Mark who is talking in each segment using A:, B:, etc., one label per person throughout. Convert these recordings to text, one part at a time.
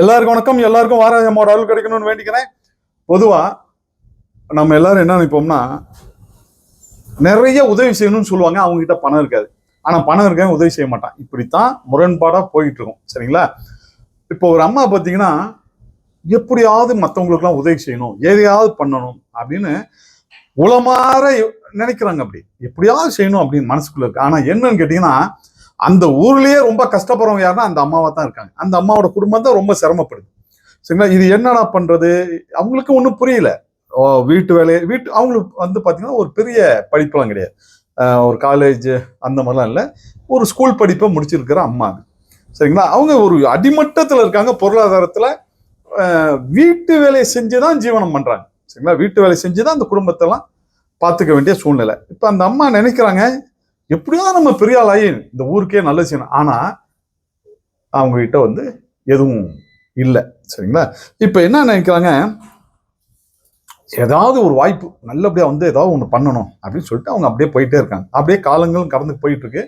A: எல்லாருக்கும் வணக்கம். எல்லாருக்கும் வாராயமோட அருள் கிடைக்கணும்னு வேண்டிக்கிறேன். பொதுவா நம்ம எல்லாரும் என்ன நினைப்போம்னா நிறைய உதவி செய்யணும்னு சொல்லுவாங்க. அவங்க கிட்ட பணம் இருக்காது. ஆனால் பணம் இருக்க உதவி செய்ய மாட்டான். இப்படித்தான் முரண்பாடாக போயிட்டு இருக்கும் சரிங்களா? இப்போ ஒரு அம்மா பார்த்தீங்கன்னா எப்படியாவது மற்றவங்களுக்குலாம் உதவி செய்யணும். எதையாவது பண்ணணும் அப்படின்னு உளமாற நினைக்கிறாங்க அப்படி. எப்படியாவது செய்யணும் அப்படின்னு மனசுக்குள்ள இருக்கு. ஆனால் என்னன்னு கேட்டிங்கன்னா அந்த ஊர்லயே ரொம்ப கஷ்டப்படுறவங்க யாருன்னா அந்த அம்மாவா தான் இருக்காங்க. அந்த அம்மாவோட குடும்பம் தான் ரொம்ப சிரமப்படுது. சரிங்களா? இது என்னடா பண்றது? அவங்களுக்கு ஒன்றும் புரியல. ஓ, வீட்டு வேலையை வீட்டு அவங்களுக்கு வந்து பார்த்தீங்கன்னா ஒரு பெரிய படிப்பெல்லாம் கிடையாது. ஒரு காலேஜ் அந்த மாதிரிலாம் இல்லை. ஒரு ஸ்கூல் படிப்பை முடிச்சிருக்கிற அம்மா சரிங்களா? அவங்க ஒரு அடிமட்டத்தில் இருக்காங்க. பொருளாதாரத்தில் வீட்டு வேலையை செஞ்சு தான் ஜீவனம் பண்ணுறாங்க சரிங்களா? வீட்டு வேலை செஞ்சு தான் அந்த குடும்பத்தெல்லாம் பார்த்துக்க வேண்டிய சூழ்நிலை. இப்போ அந்த அம்மா நினைக்கிறாங்க எப்படியாவது நம்ம பெரிய ஆளாகி இந்த ஊருக்கே நல்லது செய்யணும் ஆனால் அவங்ககிட்ட வந்து எதுவும் இல்லை. சரிங்களா? இப்போ என்ன நினைக்கிறாங்க? ஏதாவது ஒரு வாய்ப்பு நல்லபடியாக வந்து ஏதாவது ஒன்று பண்ணணும் அப்படின்னு சொல்லிட்டு அவங்க அப்படியே போயிட்டே இருக்காங்க. அப்படியே காலங்களும் கடந்து போயிட்டுருக்கு.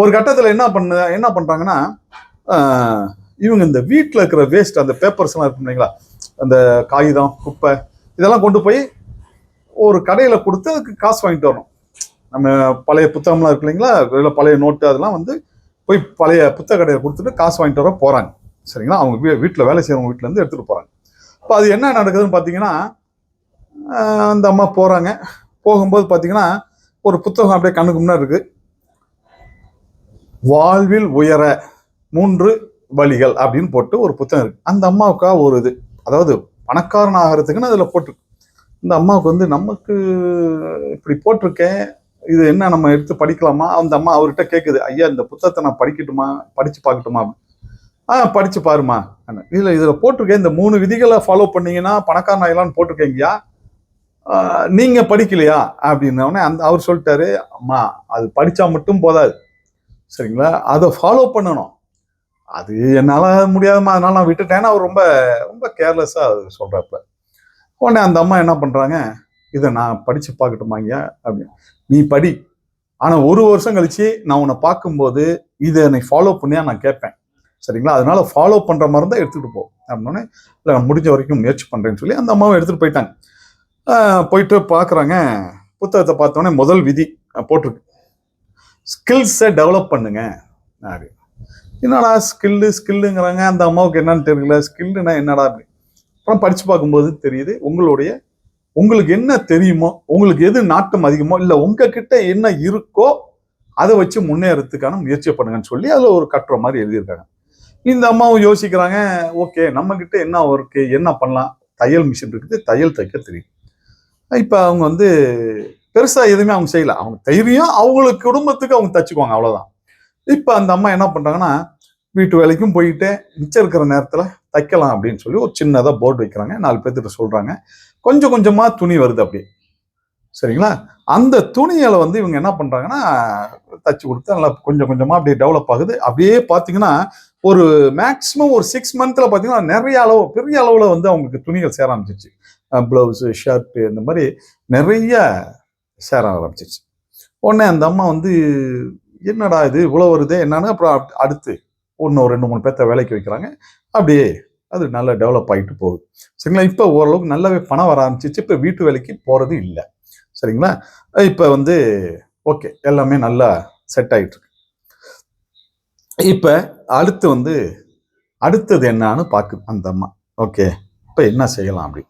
A: ஒரு கட்டத்தில் என்ன பண்ண என்ன பண்ணுறாங்கன்னா இவங்க இந்த வீட்டில் இருக்கிற வேஸ்ட் அந்த பேப்பர்ஸ்லாம் இருக்கு இல்லைங்களா? அந்த காகிதம் குப்பை இதெல்லாம் கொண்டு போய் ஒரு கடையில் கொடுத்து அதுக்கு காசு வாங்கிட்டு வரணும். நம்ம பழைய புத்தகம்லாம் இருக்கு இல்லைங்களா? இல்லை பழைய நோட்டு அதெல்லாம் வந்து போய் பழைய புத்தக கடையை கொடுத்துட்டு காசு வாங்கிட்டு வர போகிறாங்க சரிங்களா? அவங்க வீ வீட்டில் வேலை செய்கிறவங்க வீட்டிலேருந்து எடுத்துகிட்டு போகிறாங்க இப்போ அது என்ன நடக்குதுன்னு பார்த்தீங்கன்னா அந்த அம்மா போகிறாங்க போகும்போது பார்த்தீங்கன்னா ஒரு புத்தகம் அப்படியே கண்ணுக்கு முன்னாடி இருக்குது வாழ்வில் உயர மூன்று வழிகள் அப்படின்னு போட்டு ஒரு புத்தகம் இருக்குது அந்த அம்மாவுக்கா ஒரு இது. அதாவது பணக்காரன் ஆகிறதுக்குன்னு அதில் போட்டு இந்த அம்மாவுக்கு வந்து நமக்கு இப்படி போட்டிருக்கேன். இது என்ன நம்ம எடுத்து படிக்கலாமா? அந்த அம்மா அவர்கிட்ட கேட்குது ஐயா இந்த புத்தகத்தை நான் படிக்கட்டுமா? படித்து பார்க்கட்டுமா? ஆ படித்து பாருமா இதில் இதில் போட்டிருக்கேன். இந்த மூணு விதிகளை ஃபாலோ பண்ணீங்கன்னா பணக்கார நாயலான்னு போட்டிருக்கீங்கயா நீங்கள் படிக்கலையா? அப்படின்ன அந்த அவர் சொல்லிட்டாரு அம்மா அது படித்தா மட்டும் போதாது. சரிங்களா? அதை ஃபாலோ பண்ணணும். அது என்னால் முடியாதும்மா. அதனால நான் விட்டுட்டேன்னா அவர் ரொம்ப ரொம்ப கேர்லெஸ்ஸாக அது சொல்கிறப்ப உடனே அந்த அம்மா என்ன பண்ணுறாங்க இதை நான் படித்து பார்க்கட்டுமாங்க அப்படின்னு. நீ படி. ஆனால் ஒரு வருஷம் கழிச்சு நான் உன்னை பார்க்கும்போது இதை நீ ஃபாலோ பண்ணியா நான் கேட்பேன். சரிங்களா? அதனால ஃபாலோ பண்ணுற மாதிரி தான் எடுத்துகிட்டு போ. அப்படின்னே இல்லை நான் முடிஞ்ச வரைக்கும் முயற்சி பண்ணுறேன்னு சொல்லி அந்த அம்மாவை எடுத்துகிட்டு போயிட்டாங்க. போயிட்டு பார்க்குறாங்க. புத்தகத்தை பார்த்தோன்னே முதல் விதி போட்டிருக்கு. ஸ்கில்ஸை டெவலப் பண்ணுங்க. அப்படி. என்னடா ஸ்கில்லு ஸ்கில்லுங்கிறாங்க அந்த அம்மாவுக்கு என்னன்னு தெரியல. ஸ்கில்லுனா என்னடா? அப்படி. அப்புறம் படித்து பார்க்கும்போது தெரியுது உங்களுடைய உங்களுக்கு என்ன தெரியுமோ உங்களுக்கு எது நாட்டம் அதிகமோ இல்லை உங்ககிட்ட என்ன இருக்கோ அதை வச்சு முன்னேறதுக்கான முயற்சி பண்ணுங்கன்னு சொல்லி அதில் ஒரு கட்டுற மாதிரி எழுதியிருக்காங்க. இந்த அம்மாவும் யோசிக்கிறாங்க ஓகே நம்ம என்ன ஒர்க்கு என்ன பண்ணலாம்? தையல் மிஷின் இருக்குது தையல் தைக்க தெரியும். இப்போ அவங்க வந்து பெருசாக எதுவுமே அவங்க செய்யலை. அவங்க தைரியம் அவங்களுக்கு குடும்பத்துக்கு அவங்க தச்சுக்குவாங்க அவ்வளோதான் இப்போ அந்த அம்மா என்ன பண்ணுறாங்கன்னா வீட்டு வேலைக்கும் போயிட்டு மிச்சம் இருக்கிற நேரத்தில் தைக்கலாம் அப்படின்னு சொல்லி ஒரு சின்னதாக போர்டு வைக்கிறாங்க. நாலு பேர்த்திட்ட சொல்கிறாங்க கொஞ்சம் கொஞ்சமாக துணி வருது அப்படியே சரிங்களா? அந்த துணிகளை வந்து இவங்க என்ன பண்ணுறாங்கன்னா தச்சு கொடுத்து நல்லா கொஞ்சம் கொஞ்சமாக அப்படியே டெவலப் ஆகுது. அப்படியே பார்த்தீங்கன்னா ஒரு மேக்ஸிமம் ஒரு சிக்ஸ் மந்த்தில் பார்த்தீங்கன்னா நிறைய அளவு பெரிய அளவில் வந்து அவங்களுக்கு துணிகள் சேர ஆரம்பிச்சிச்சு ப்ளவுஸு ஷர்ட்டு இந்த மாதிரி நிறைய சேர ஆரம்பிச்சிச்சு உடனே அந்த அம்மா வந்து என்னடா இது இவ்வளோ வருதே என்னன்னு? அப்புறம் அடுத்து ஒன்று ரெண்டு மூணு பேர்த்த வேலைக்கு வைக்கிறாங்க. அப்படியே அது நல்லா டெவலப் ஆகிட்டு போகுது. சரிங்களா? இப்போ ஓரளவுக்கு நல்லாவே பணம் வர ஆரம்பிச்சிச்சு இப்போ வீட்டு வேலைக்கு போகிறது இல்லை. சரிங்களா? இப்போ வந்து ஓகே எல்லாமே நல்லா செட் ஆகிட்டுருக்கு இப்போ அடுத்து வந்து அடுத்தது என்னன்னு பார்க்குது அந்த அம்மா. ஓகே இப்போ என்ன செய்யலாம் அப்படி?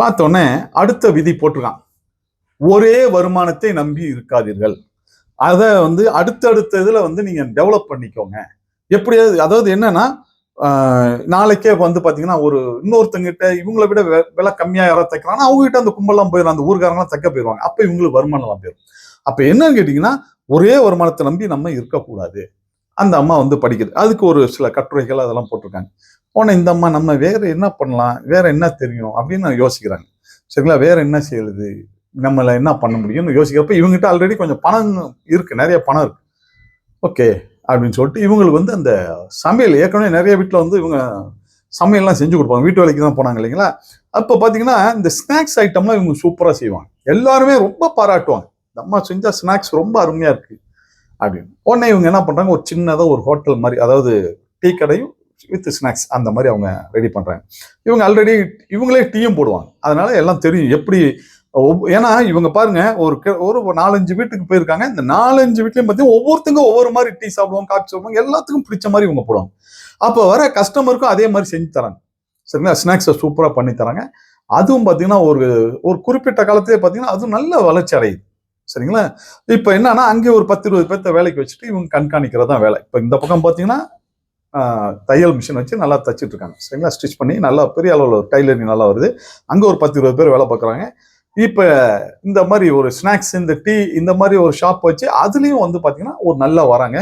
A: பார்த்தோன்னே அடுத்த விதி போட்டிருக்கான். ஒரே வருமானத்தை நம்பி இருக்காதீர்கள். அதை வந்து அடுத்தடுத்த இதில் வந்து நீங்கள் டெவலப் பண்ணிக்கோங்க. எப்படியாவது அதாவது என்னன்னா நாளைக்கே வந்து பார்த்தீங்கன்னா ஒரு இன்னொருத்தங்கிட்ட இவங்களை விட விலை கம்மியாக யாராவது தைக்கிறாங்கன்னா அவங்ககிட்ட அந்த கும்பலாம் போயிடும் அந்த ஊர்காரங்களாம் தைக்க போயிடுவாங்க அப்போ இவங்களுக்கு வருமானம்லாம் போயிடும் அப்போ என்னன்னு கேட்டிங்கன்னா ஒரே வருமானத்தை நம்பி நம்ம இருக்கக்கூடாது. அந்த அம்மா வந்து படிக்குது. அதுக்கு ஒரு சில கட்டுரைகள் அதெல்லாம் போட்டிருக்காங்க. உடனே இந்த அம்மா நம்ம வேற என்ன பண்ணலாம்? வேற என்ன தெரியும்? அப்படின்னு யோசிக்கிறாங்க. சரிங்களா? வேற என்ன செய்யுது நம்மளை என்ன பண்ண முடியும்னு யோசிக்கிறப்ப இவங்ககிட்ட ஆல்ரெடி கொஞ்சம் பணம் இருக்கு. நிறைய பணம் இருக்கு. ஓகே. அப்படின்னு சொல்லிட்டு இவங்களுக்கு வந்து அந்த சமையல் ஏற்கனவே நிறைய வீட்டில் வந்து இவங்க சமையல்லாம் செஞ்சு கொடுப்பாங்க. வீட்டு வேலைக்கு தான் போனாங்க இல்லைங்களா? அப்போ பார்த்தீங்கன்னா இந்த ஸ்நாக்ஸ் ஐட்டம்லாம் இவங்க சூப்பராக செய்வாங்க. எல்லாருமே ரொம்ப பாராட்டுவாங்க. இந்த அம்மா செஞ்சால் ஸ்நாக்ஸ் ரொம்ப அருமையாக இருக்குது அப்படின்னு. உடனே இவங்க என்ன பண்ணுறாங்க ஒரு சின்னதாக ஒரு ஹோட்டல் மாதிரி அதாவது டீ கடையும் வித் ஸ்நாக்ஸ் அந்த மாதிரி அவங்க ரெடி பண்ணுறாங்க இவங்க ஆல்ரெடி இவங்களே டீயும் போடுவாங்க. அதனால எல்லாம் தெரியும் எப்படி ஏன்னா இவங்க பாருங்க ஒரு ஒரு நாலஞ்சு வீட்டுக்கு போயிருக்காங்க. இந்த நாலஞ்சு வீட்லயும் பார்த்தீங்கன்னா ஒவ்வொருத்தங்க ஒவ்வொரு மாதிரி டீ சாப்பிடுவாங்க காஃபி சாப்பிடுவாங்க எல்லாத்துக்கும் பிடிச்ச மாதிரி இவங்க போடுவாங்க. அப்போ வர கஸ்டமருக்கும் அதே மாதிரி செஞ்சு தராங்க. சரிங்களா? ஸ்நாக்ஸை சூப்பராக பண்ணி தராங்க. அதுவும் பார்த்தீங்கன்னா ஒரு ஒரு குறிப்பிட்ட காலத்திலே பார்த்தீங்கன்னா அதுவும் நல்ல வளர்ச்சி அடையுது. சரிங்களா? இப்போ என்னன்னா அங்கே ஒரு பத்து இருபது பேர்த்த வேலைக்கு வச்சுட்டு இவங்க கண்காணிக்கிறது தான் வேலை. இப்போ இந்த பக்கம் பார்த்தீங்கன்னா தையல் மிஷின் வச்சு நல்லா தச்சுட்டு இருக்காங்க. சரிங்களா? ஸ்டிச் பண்ணி நல்லா பெரிய அளவில் டைலரிங் நல்லா வருது. அங்கே ஒரு பத்து இருபது பேர் வேலை பார்க்குறாங்க இப்போ இந்த மாதிரி ஒரு ஸ்நாக்ஸ் இந்த டீ இந்த மாதிரி ஒரு ஷாப் வச்சு அதுலேயும் வந்து பார்த்தீங்கன்னா ஒரு நல்லா வராங்க.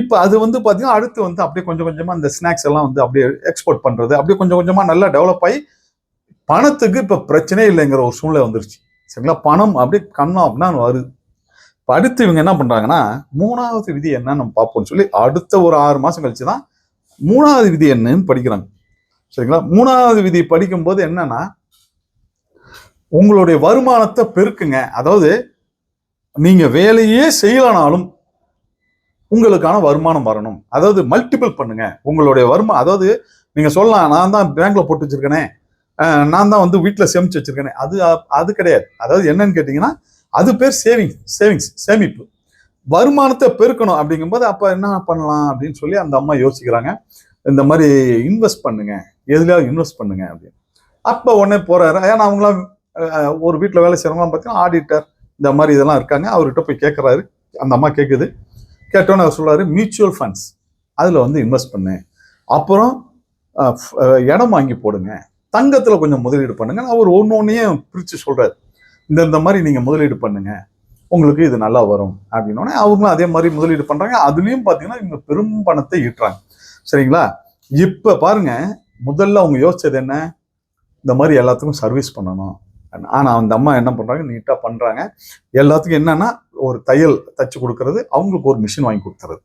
A: இப்போ அது வந்து பார்த்தீங்கன்னா அடுத்து வந்து அப்படியே கொஞ்சம் கொஞ்சமாக இந்த ஸ்நாக்ஸ் எல்லாம் வந்து அப்படியே எக்ஸ்போர்ட் பண்ணுறது அப்படியே கொஞ்சம் கொஞ்சமாக நல்லா டெவலப் ஆகி பணத்துக்கு இப்போ பிரச்சனையே இல்லைங்கிற ஒரு சூழ்நிலை வந்துருச்சு. சரிங்களா? பணம் அப்படியே கண்ணா அப்படின்னா வருது. இப்போ அடுத்து இவங்க என்ன பண்ணுறாங்கன்னா மூணாவது விதி என்னன்னு நம்ம பார்ப்போம்னு சொல்லி அடுத்த ஒரு ஆறு மாதம் கழிச்சு தான் மூணாவது விதி என்னன்னு படிக்கிறாங்க. சரிங்களா? மூணாவது விதி படிக்கும்போது என்னன்னா உங்களுடைய வருமானத்தை பெருக்குங்க. அதாவது நீங்கள் வேலையே செய்யலனாலும் உங்களுக்கான வருமானம் வரணும். அதாவது மல்டிபிள் பண்ணுங்க. உங்களுடைய வருமா அதாவது நீங்கள் சொல்லலாம் நான் தான் பேங்க்ல போட்டு வச்சிருக்கேனே. நான் தான் வந்து வீட்டில் சேமிச்சு வச்சிருக்கேனே. அது அது கிடையாது. அதாவது என்னன்னு கேட்டிங்கன்னா அது பேர் சேவிங்ஸ் சேவிங்ஸ் சேமிப்பு. வருமானத்தை பெருக்கணும் அப்படிங்கும்போது அப்போ என்ன பண்ணலாம் அப்படின்னு சொல்லி அந்த அம்மா யோசிக்கிறாங்க. இந்த மாதிரி இன்வெஸ்ட் பண்ணுங்க. எதுலையாவது இன்வெஸ்ட் பண்ணுங்க அப்படின்னு. அப்போ உடனே போறாரு. ஏன்னா அவங்களாம் ஒரு வீட்டில் வேலை செய்கிறவங்களாம் பார்த்தீங்கன்னா ஆடிட்டர் இந்த மாதிரி இதெல்லாம் இருக்காங்க. அவர்கிட்ட போய் கேட்குறாரு அந்த அம்மா கேட்குது கேட்டோன்னே அவர் சொல்கிறாரு மியூச்சுவல் ஃபண்ட்ஸ் அதில் வந்து இன்வெஸ்ட் பண்ணு. அப்புறம் இடம் வாங்கி போடுங்க. தங்கத்தில் கொஞ்சம் முதலீடு பண்ணுங்க அவர் ஒன்று ஒன்றையும் பிரித்து சொல்கிறார் இந்த இந்த மாதிரி நீங்கள் முதலீடு பண்ணுங்க. உங்களுக்கு இது நல்லா வரும். அப்படின்னோடனே அவங்களும் அதே மாதிரி முதலீடு பண்ணுறாங்க அதுலேயும் பார்த்தீங்கன்னா இவங்க பெரும் பணத்தை ஈட்டுறாங்க. சரிங்களா? இப்போ பாருங்க முதல்ல அவங்க யோசிச்சது என்ன? இந்த மாதிரி எல்லாத்துக்கும் சர்வீஸ் பண்ணணும். ஆனால் அந்த அம்மா என்ன பண்ணுறாங்க நீட்டாக பண்ணுறாங்க எல்லாத்துக்கும் என்னன்னா ஒரு தையல் தச்சு கொடுக்கறது அவங்களுக்கு ஒரு மிஷின் வாங்கி கொடுத்துறது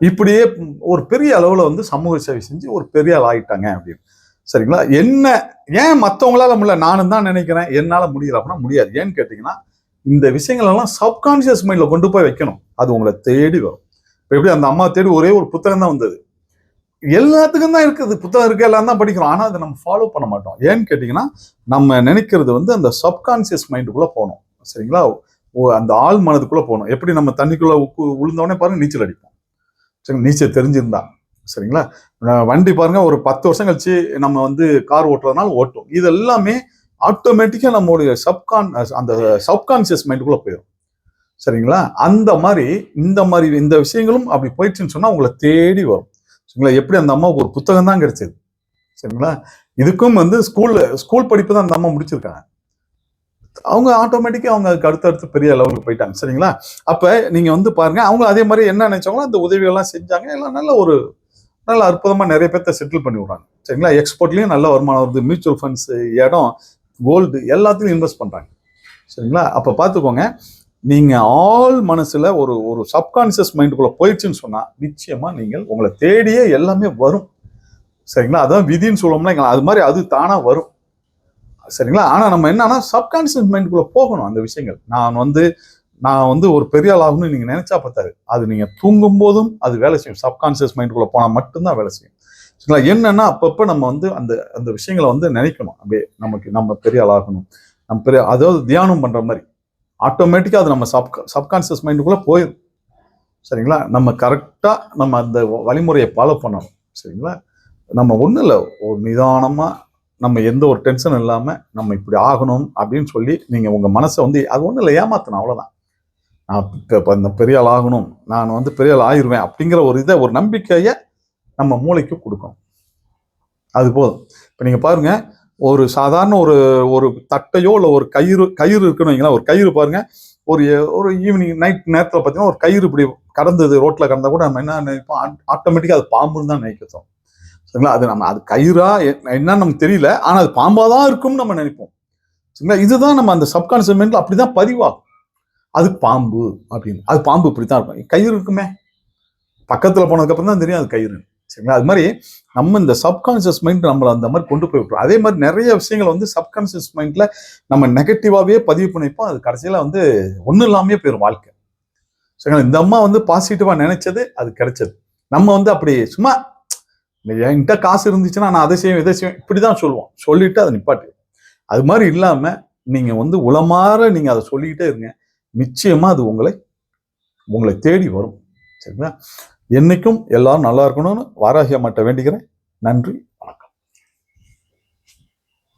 A: இப்படியே ஒரு பெரிய அளவில் வந்து சமூக சேவை செஞ்சு ஒரு பெரிய ஆள் ஆகிட்டாங்க அப்படின்னு. சரிங்களா? என்ன ஏன் மற்றவங்களால முடியல? நானும் தான் நினைக்கிறேன். என்னால் முடியல அப்படின்னா முடியாது. ஏன்னு கேட்டிங்கன்னா இந்த விஷயங்கள் எல்லாம் சப்கான்சியஸ் மைண்டில் கொண்டு போய் வைக்கணும். அது உங்களை தேடி வரும். இப்போ எப்படி அந்த அம்மா தேடி ஒரே ஒரு புத்தகம் தான் வந்தது. எல்லாத்துக்கும் தான் இருக்குது. புத்தகம் இருக்கு எல்லாம் தான் படிக்கிறோம். ஆனால் அதை நம்ம ஃபாலோ பண்ண மாட்டோம். ஏன்னு கேட்டிங்கன்னா நம்ம நினைக்கிறது வந்து அந்த சப்கான்சியஸ் மைண்டுக்குள்ளே போகணும். சரிங்களா? ஓ, அந்த ஆள் மனதுக்குள்ளே போகணும். எப்படி நம்ம தண்ணிக்குள்ளே உப்பு- உளுந்தவொடனே பாருங்க நீச்சல் அடிப்போம். சரி நீச்சல் தெரிஞ்சிருந்தா. சரிங்களா? வண்டி பாருங்கள் ஒரு பத்து வருஷம் கழிச்சு நம்ம வந்து கார் ஓட்டுறதுனால ஓட்டும் இது எல்லாமே ஆட்டோமேட்டிக்காக நம்மளுடைய சப்கான் அந்த சப்கான்சியஸ் மைண்டுக்குள்ளே போயிடும் சரிங்களா? அந்த மாதிரி இந்த மாதிரி இந்த விஷயங்களும் அப்படி போயிடுச்சுன்னு சொன்னால் உங்களை தேடி வரும். சரிங்களா? எப்படி அந்த அம்மாவுக்கு ஒரு புத்தகம் தான் கிடைச்சது. சரிங்களா? இதுக்கும் வந்து ஸ்கூலில் ஸ்கூல் படிப்பு தான் அந்த அம்மா முடிச்சிருக்காங்க. அவங்க ஆட்டோமேட்டிக்காக அவங்க அதுக்கு அடுத்தடுத்து பெரிய லெவலுக்கு போயிட்டாங்க. சரிங்களா? அப்போ நீங்கள் வந்து பாருங்க அவங்க அதே மாதிரி என்ன நினைச்சாங்களோ அந்த உதவிகள்லாம் செஞ்சாங்க. எல்லாம் நல்ல ஒரு நல்ல அற்புதமாக நிறைய பேர்த்த செட்டில் பண்ணி விடுறாங்க. சரிங்களா? எக்ஸ்போர்ட்லேயும் நல்ல வருமானம் வருது. மியூச்சுவல் ஃபண்ட்ஸ் இடம் கோல்டு எல்லாத்துலையும் இன்வெஸ்ட் பண்ணுறாங்க சரிங்களா? அப்போ பார்த்துக்கோங்க நீங்கள் ஆள் மனசில் ஒரு ஒரு சப்கான்சியஸ் மைண்டுக்குள்ளே போயிடுச்சுன்னு சொன்னால் நிச்சயமாக நீங்கள் உங்களை தேடியே எல்லாமே வரும். சரிங்களா? அதான் விதின்னு சொல்லுவோம்னா அது மாதிரி அது தானாக வரும். சரிங்களா? ஆனால் நம்ம என்னன்னா சப்கான்சியஸ் மைண்டுக்குள்ளே போகணும் அந்த விஷயங்கள். நான் வந்து நான் வந்து ஒரு பெரிய ஆளாகணும்னு நீங்கள் நினச்சா பார்த்தாரு அது நீங்கள் தூங்கும் போதும் அது வேலை செய்யும். சப்கான்சியஸ் மைண்டுக்குள்ளே போனால் மட்டும்தான் வேலை செய்யும். சரிங்களா? என்னன்னா அப்பப்போ நம்ம வந்து அந்த அந்த விஷயங்களை வந்து நினைக்கணும். அப்படியே நமக்கு நம்ம பெரிய ஆளாகணும் ஆகணும். நம்ம பெரிய அதாவது தியானம் பண்ணுற மாதிரி. ஆட்டோமேட்டிக்காக அது நம்ம சப் சப்கான்சியஸ் மைண்டுக்குள்ளே போயிடும் சரிங்களா? நம்ம கரெக்டாக நம்ம அந்த வழிமுறையை ஃபாலோ பண்ணணும். சரிங்களா? நம்ம ஒன்றும் இல்லை. ஒரு நிதானமாக நம்ம எந்த ஒரு டென்ஷன் இல்லாமல் நம்ம இப்படி ஆகணும் அப்படின்னு சொல்லி நீங்கள் உங்கள் மனசை வந்து அது ஒன்றும் இல்லை ஏமாத்தணும் அவ்வளோதான் நான் இப்போ இந்த பெரிய ஆள் ஆகணும். நான் வந்து பெரிய ஆள் ஆயிடுவேன் அப்படிங்கிற ஒரு இதை ஒரு நம்பிக்கையை நம்ம மூளைக்கு கொடுக்கணும். அது போதும். இப்போ நீங்கள் பாருங்கள் ஒரு சாதாரண ஒரு ஒரு தட்டையோ இல்லை ஒரு கயிறு கயிறு இருக்குன்னு வைங்களேன் ஒரு கயிறு பாருங்க. ஒரு ஒரு ஈவினிங் நைட் நேரத்தில் பார்த்தீங்கன்னா ஒரு கயிறு இப்படி கடந்தது ரோட்டில் கடந்தால் கூட நம்ம என்ன நினைப்போம்? ஆட்டோமேட்டிக்காக அது பாம்புன்னு தான் நினைக்கிறோம் சரிங்களா? அது நம்ம அது கயிறா என்னன்னு நமக்கு தெரியல. ஆனால் அது பாம்பாக தான் இருக்கும்னு நம்ம நினைப்போம். சரிங்களா? இதுதான் நம்ம அந்த சப்கான்சியஸ் மைண்டில் அப்படி தான் பதிவாகும். அது பாம்பு அப்படின்னு. அது பாம்பு இப்படி தான் இருக்கும். கயிறு இருக்குமே. பக்கத்தில் போனதுக்கப்புறம் தான் தெரியும் அது கயிறு சரிங்களா? அது மாதிரி நம்ம இந்த சப்கான்சியஸ் மைண்ட் நம்மளை அந்த மாதிரி கொண்டு போய் விட்டுரும். அதே மாதிரி நிறைய விஷயங்கள் வந்து சப்கான்சியஸ் மைண்ட்ல நம்ம நெகட்டிவாகவே பதிவு பண்ணிப்போம். அது கடைசியில வந்து ஒன்றும் இல்லாமே போயிடும் வாழ்க்கை. சரிங்களா? இந்த அம்மா வந்து பாசிட்டிவாக நினைச்சது அது கிடைச்சது. நம்ம வந்து அப்படி சும்மா என்கிட்ட காசு இருந்துச்சுன்னா நான் அதை செய்வேன் இதை செய்வேன். இப்படிதான் சொல்லுவோம். சொல்லிட்டு அதை நிப்பாட்டு. அது மாதிரி இல்லாமல் நீங்கள் வந்து உளமாற நீங்கள் அதை சொல்லிக்கிட்டே இருங்க. நிச்சயமாக அது உங்களை உங்களை தேடி வரும். சரிங்களா? என்னைக்கும் எல்லாரும் நல்லா இருக்கணும்னு வாராகிய மாட்ட வேண்டிக்கிறேன். நன்றி.